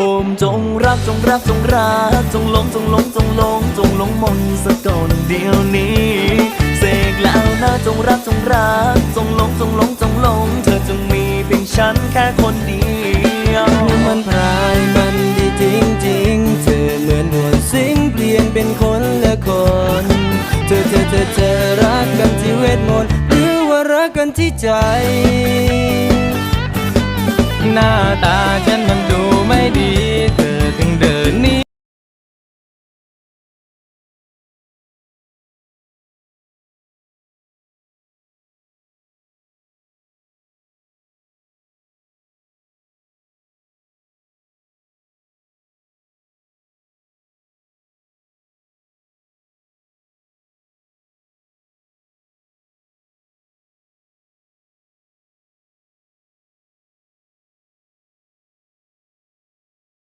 โอมจงรักจงรักจงรักจงหลงจงหลงจงหลงจงหลงมนสักก่อนเดียวนี้เสกแล้วนะจงรักจงรักจงหลงจงหลงจงหลง เธอจงมีเพียงฉันแค่คนเดียวมันพรายมันดีจริงๆเธอเหมือนหัวสิงเปลี่ยนเป็นคนละคน เธอเธอเธอเธอรักกันที่เวทมนต์หรือว่ารักกันที่ใจ หน้าตาฉันมัน baby.